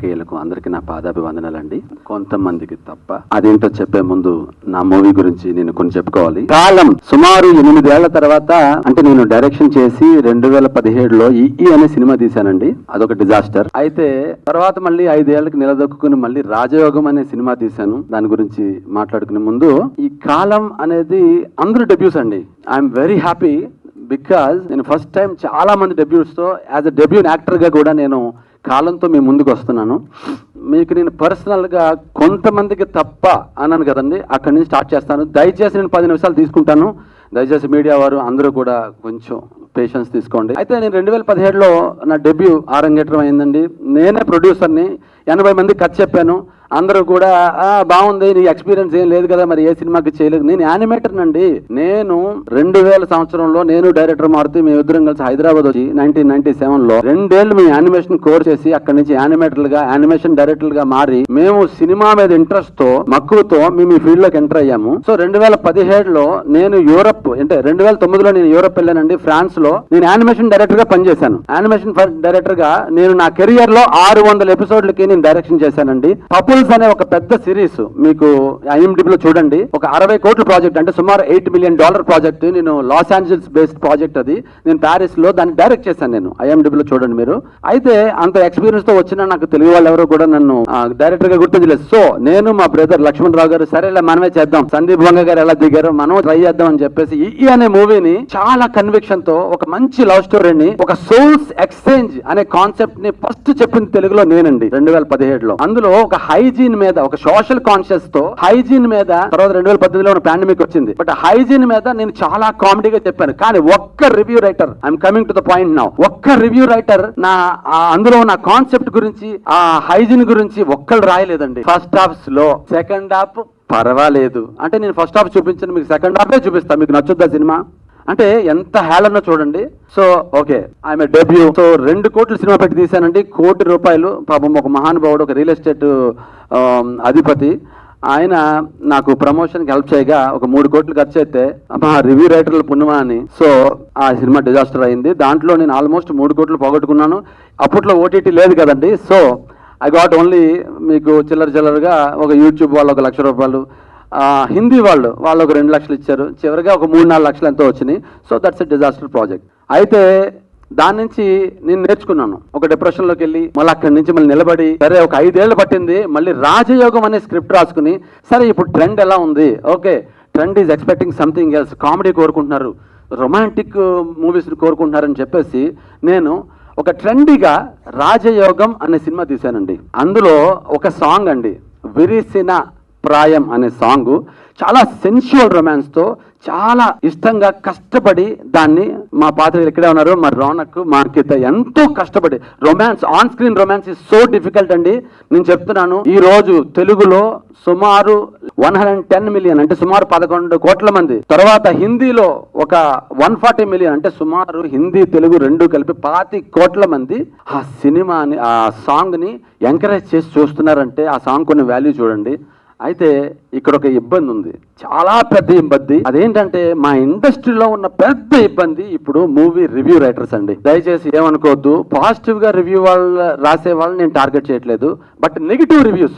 పాత్రికేయులకు అందరికీ నా పాదాభివందనాలండి. కొంతమందికి తప్ప అదేంటో చెప్పే ముందు నా మూవీ గురించి నేను కొన్ని చెప్పుకోవాలి. కాలం సుమారు ఎనిమిదేళ్ళ తర్వాత అంటే నేను డైరెక్షన్ చేసి రెండు వేల పదిహేడులో ఈ అనే సినిమా తీశానండి. అదొక డిజాస్టర్. అయితే తర్వాత మళ్ళీ ఐదేళ్ళకు నిలదొక్కుని మళ్ళీ రాజయోగం అనే సినిమా తీశాను. దాని గురించి మాట్లాడుకునే ముందు ఈ కాలం అనేది అందరూ డెబ్యూస్ అండి. ఐఎమ్ వెరీ హ్యాపీ బికాజ్ నేను ఫస్ట్ టైం చాలా మంది డెబ్యూట్స్తో యాజ్ అ డెబ్యూ యాక్టర్గా కూడా నేను కాలంతో మేము ముందుకు వస్తున్నాను మీకు నేను పర్సనల్గా కొంతమందికి తప్ప అన్నాను కదండి అక్కడి నుంచి స్టార్ట్ చేస్తాను. దయచేసి నేను పది నిమిషాలు తీసుకుంటాను. దయచేసి మీడియా వారు అందరూ కూడా కొంచెం పేషెన్స్ తీసుకోండి. అయితే నేను రెండు వేల పదిహేడులో నా డెబ్యూ ఆరంగేట్రం అయిందండి. నేనే ప్రొడ్యూసర్ని ఎనభై మంది కథ చెప్పాను. అందరూ కూడా బాగుంది నీ ఎక్స్పీరియన్స్ ఏం లేదు కదా మరి ఏ సినిమాకి చేయలేదు. నేను యానిమేటర్ నండి. నేను రెండు వేల సంవత్సరంలో నేను డైరెక్టర్ మారుతూ మేము ఇద్దరం కలిసి హైదరాబాద్ వచ్చి నైన్టీన్ నైన్టీ సెవెన్లో రెండేళ్ళు మేము యానిమేషన్ కోర్ చేసి అక్కడి నుంచి యానిమేటర్లుగా యానిమేషన్ డైరెక్టర్లుగా మారి మేము సినిమా మీద ఇంట్రెస్ట్తో మక్కువతో మేము ఈ ఫీల్డ్లోకి ఎంటర్ అయ్యాము. సో రెండు వేల పదిహేడులో నేను యూరప్ అంటే రెండు వేల తొమ్మిదిలో నేను యూరప్ వెళ్ళానండి. ఫ్రాన్స్లో నేను యానిమేషన్ డైరెక్టర్గా పనిచేశాను. యానిమేషన్ డైరెక్టర్గా నేను నా కెరియర్లో ఆరు వందల ఎపిసోడ్లకి నేను డైరెక్షన్ చేశానండి. పపుల్స్ అనే ఒక పెద్ద సిరీస్ మీకు IMDb చూడండి. ఒక అరవై కోట్ల ప్రాజెక్ట్ అంటే సుమారు ఎయిట్ మిలియన్ డాలర్ ప్రాజెక్ట్. నేను లాస్ ఏంజల్స్ బేస్డ్ ప్రాజెక్ట్ అది. నేను ప్యారిస్లో దాన్ని డైరెక్ట్ చేశాను నేను. IMDb చూడండి మీరు. అయితే అంత ఎక్స్పీరియన్స్తో వచ్చిన నాకు తెలుగు వాళ్ళు ఎవరు కూడా నన్ను డైరెక్టర్గా గుర్తించలేదు. సో నేను మా బ్రదర్ లక్ష్మణ్ రావు గారు సరే ఇలా మనమే చేద్దాం. సందీప్ వంగ గారు ఎలా దిగారు మనం ట్రై చేద్దాం అని చెప్పేసి ఈ అనే మూవీని చాలా కన్విక్షన్తో ఒక మంచి లవ్ స్టోరీని ఒక సోల్స్ ఎక్స్చేంజ్ అనే కాన్సెప్ట్ని ఫస్ట్ చెప్పింది తెలుగులో నేనండి రెండు వేల పదిహేడులో. అందులో ఒక హై హైజీన్ మీద ఒక సోషల్ కాన్షియస్తో హైజీన్ మీద తర్వాత రెండు వేల పద్దెనిమిదిలో ఉన్న పాండమిక్ వచ్చింది. బట్ హైజీన్ మీద నేను చాలా కామెడీగా చెప్పాను. కానీ ఒక్క review writer I'm coming to the point now ఒక్క రివ్యూ రైటర్ నా అందులో నా కాన్సెప్ట్ గురించి ఆ హైజీన్ గురించి ఒక్కళ్ళు రాయలేదండి. First half slow second half పర్వాలేదు. అంటే నేను ఫస్ట్ హాఫ్ చూపించిన మీకు సెకండ్ హాఫే చూపిస్తాను మీకు నచ్చుద్దా సినిమా? అంటే ఎంత హేళన చూడండి. సో ఓకే ఆమె డెబ్యూ సో రెండు కోట్ల సినిమా పెట్టి తీశానండి. కోటి రూపాయలు. పాపం ఒక మహానుభావుడు ఒక రియల్ ఎస్టేట్ um, అధిపతి. ఆయన నాకు ప్రమోషన్కి హెల్ప్ చేయగా ఒక మూడు కోట్లు ఖర్చు అయితే మా రివ్యూ రైటర్లు పుణ్యమా అని. సో ఆ సినిమా డిజాస్టర్ అయింది. దాంట్లో నేను ఆల్మోస్ట్ మూడు కోట్లు పోగొట్టుకున్నాను. అప్పట్లో ఓటీటీ లేదు కదండి. సో ఐ గాట్ ఓన్లీ మీకు చిల్లర చిల్లరగా ఒక యూట్యూబ్ వాళ్ళు ఒక లక్ష రూపాయలు హిందీ వాళ్ళు వాళ్ళు ఒక రెండు లక్షలు ఇచ్చారు. చివరిగా ఒక మూడు నాలుగు లక్షలు ఎంతో వచ్చినాయి. So that's a disaster project అయితే దాని నుంచి నేను నేర్చుకున్నాను. ఒక డిప్రెషన్లోకి వెళ్ళి మళ్ళీ అక్కడి నుంచి మళ్ళీ నిలబడి సరే ఒక ఐదేళ్ళు పట్టింది. మళ్ళీ రాజయోగం అనే స్క్రిప్ట్ రాసుకుని సరే ఇప్పుడు ట్రెండ్ ఎలా ఉంది? Okay trend is expecting something else comedy కోరుకుంటున్నారు. రొమాంటిక్ మూవీస్ని కోరుకుంటున్నారని చెప్పేసి నేను ఒక ట్రెండీగా రాజయోగం అనే సినిమా తీశానండి. అందులో ఒక సాంగ్ అండి. విరిసిన ప్రాయం అనే సాంగ్ చాలా సెన్షువల్ రొమాన్స్తో చాలా ఇష్టంగా కష్టపడి దాన్ని మా పాత్ర ఇక్కడే ఉన్నారు మా రోనక్ మా అంకిత ఎంతో కష్టపడి. Romance on screen romance is so difficult అండి. నేను చెప్తున్నాను ఈ రోజు తెలుగులో సుమారు వన్ హండ్రెడ్ టెన్ మిలియన్ అంటే సుమారు పదకొండు కోట్ల మంది. తర్వాత హిందీలో ఒక వన్ ఫార్టీ మిలియన్ అంటే సుమారు హిందీ తెలుగు రెండు కలిపి పాతి కోట్ల మంది ఆ సినిమాని ఆ సాంగ్ని ఎంకరేజ్ చేసి చూస్తున్నారంటే ఆ సాంగ్ కొన్ని వాల్యూ చూడండి. అయితే ఇక్కడ ఒక ఇబ్బంది ఉంది చాలా పెద్ద ఇబ్బంది. అదేంటంటే మా ఇండస్ట్రీలో ఉన్న పెద్ద ఇబ్బంది ఇప్పుడు మూవీ రివ్యూ రైటర్స్ అండి. దయచేసి ఏమనుకోవద్దు. పాజిటివ్గా రివ్యూ వాళ్ళు రాసే వాళ్ళని నేను టార్గెట్ చేయట్లేదు. But negative reviews